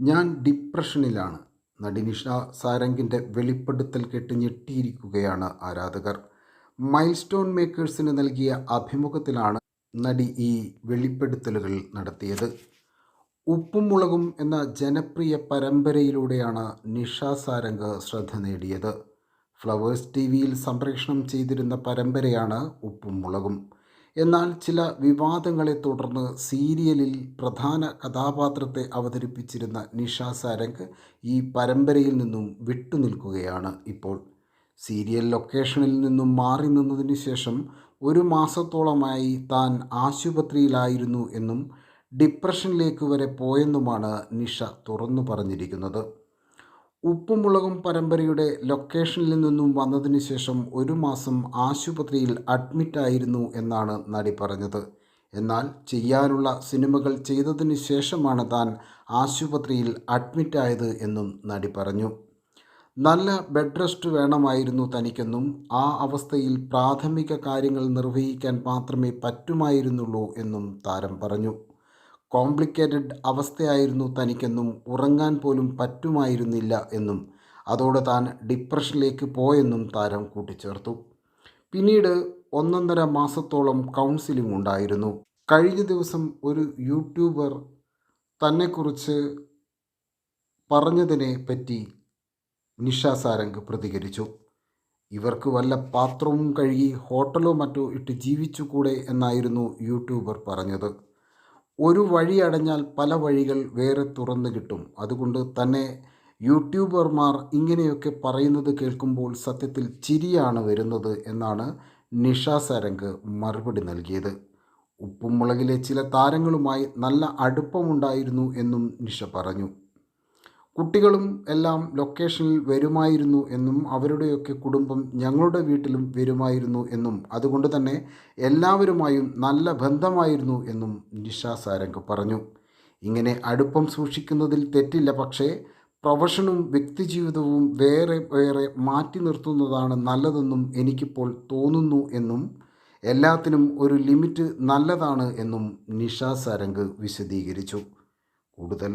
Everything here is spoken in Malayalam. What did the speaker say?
ഞാൻ ഡിപ്രഷനിലാണ്. നടി നിഷ സാരംഗിന്റെ വെളിപ്പെടുത്തൽ കേട്ട് ഞെട്ടിയിരിക്കുകയാണ് ആരാധകർ. മൈൽ സ്റ്റോൺ മേക്കേഴ്സിന് നൽകിയ അഭിമുഖത്തിലാണ് നടി ഈ വെളിപ്പെടുത്തലുകൾ നടത്തിയത്. ഉപ്പും മുളകും എന്ന ജനപ്രിയ പരമ്പരയിലൂടെയാണ് നിഷ സാരംഗ് ശ്രദ്ധ നേടിയത്. ഫ്ലവേഴ്സ് ടി വിയിൽ സംപ്രേഷണം ചെയ്തിരുന്ന പരമ്പരയാണ് ഉപ്പും മുളകും. എന്നാൽ ചില വിവാദങ്ങളെ തുടർന്ന് സീരിയലിൽ പ്രധാന കഥാപാത്രത്തെ അവതരിപ്പിച്ചിരുന്ന നിഷ സാരംഗ് ഈ പരമ്പരയിൽ നിന്നും വിട്ടുനിൽക്കുകയാണ് ഇപ്പോൾ. സീരിയൽ ലൊക്കേഷനിൽ നിന്നും മാറി നിന്നതിന് ശേഷം ഒരു മാസത്തോളമായി താൻ ആശുപത്രിയിലായിരുന്നു എന്നും ഡിപ്രഷനിലേക്ക് വരെ പോയെന്നുമാണ് നിഷ തുറന്നു പറഞ്ഞിരിക്കുന്നത്. ഉപ്പുമുളകും പരമ്പരയുടെ ലൊക്കേഷനിൽ നിന്നും വന്നതിന് ശേഷം ഒരു മാസം ആശുപത്രിയിൽ അഡ്മിറ്റായിരുന്നു എന്നാണ് നടി പറഞ്ഞത്. എന്നാൽ ചെയ്യാനുള്ള സിനിമകൾ ചെയ്തതിന് ശേഷമാണ് താൻ ആശുപത്രിയിൽ അഡ്മിറ്റായത് എന്നും നടി പറഞ്ഞു. നല്ല ബെഡ് റെസ്റ്റ് വേണമായിരുന്നു തനിക്കെന്നും ആ അവസ്ഥയിൽ പ്രാഥമിക കാര്യങ്ങൾ നിർവഹിക്കാൻ മാത്രമേ പറ്റുമായിരുന്നുള്ളൂ എന്നും താരം പറഞ്ഞു. കോംപ്ലിക്കേറ്റഡ് അവസ്ഥയായിരുന്നു തനിക്കെന്നും ഉറങ്ങാൻ പോലും പറ്റുമായിരുന്നില്ല എന്നും. അതോടെ താൻ ഡിപ്രഷനിലേക്ക് പോയെന്നും താരം കൂട്ടിച്ചേർത്തു. പിന്നീട് ഒന്നൊന്നര മാസത്തോളം കൗൺസിലിംഗ് ഉണ്ടായിരുന്നു. കഴിഞ്ഞ ദിവസം ഒരു യൂട്യൂബർ തന്നെക്കുറിച്ച് പറഞ്ഞതിനെ പറ്റി നിഷ സാരംഗ് പ്രതികരിച്ചു. ഇവർക്ക് വല്ല പാത്രവും കഴുകി ഹോട്ടലോ മറ്റോ ഇട്ട് ജീവിച്ചുകൂടെ എന്നായിരുന്നു യൂട്യൂബർ പറഞ്ഞത്. ഒരു വഴി അടഞ്ഞാൽ പല വഴികൾ വേറെ തുറന്നു കിട്ടും. അതുകൊണ്ട് തന്നെ യൂട്യൂബർമാർ ഇങ്ങനെയൊക്കെ പറയുന്നത് കേൾക്കുമ്പോൾ സത്യത്തിൽ ചിരിയാണ് വരുന്നത് എന്നാണ് നിഷ സരംഗ് മറുപടി നൽകിയത്. ഉപ്പും മുളകിലെ ചില താരങ്ങളുമായി നല്ല അടുപ്പമുണ്ടായിരുന്നു എന്നും നിഷ പറഞ്ഞു. കുട്ടികളും എല്ലാം ലൊക്കേഷനിൽ വരുമായിരുന്നു എന്നും അവരുടെയൊക്കെ കുടുംബം ഞങ്ങളുടെ വീട്ടിലും വരുമായിരുന്നു എന്നും. അതുകൊണ്ട് തന്നെ എല്ലാവരുമായും നല്ല ബന്ധമായിരുന്നു എന്നും നിഷ സാരംഗ് പറഞ്ഞു. ഇങ്ങനെ അടുപ്പം സൂക്ഷിക്കുന്നതിൽ തെറ്റില്ല പക്ഷേ പ്രൊഫഷനും വ്യക്തിജീവിതവും വേറെ വേറെ മാറ്റി നിർത്തുന്നതാണ് നല്ലതെന്നും എനിക്കിപ്പോൾ തോന്നുന്നു എന്നും എല്ലാത്തിനും ഒരു ലിമിറ്റ് നല്ലതാണ് എന്നും നിഷ സാരംഗ് വിശദീകരിച്ചു. കൂടുതൽ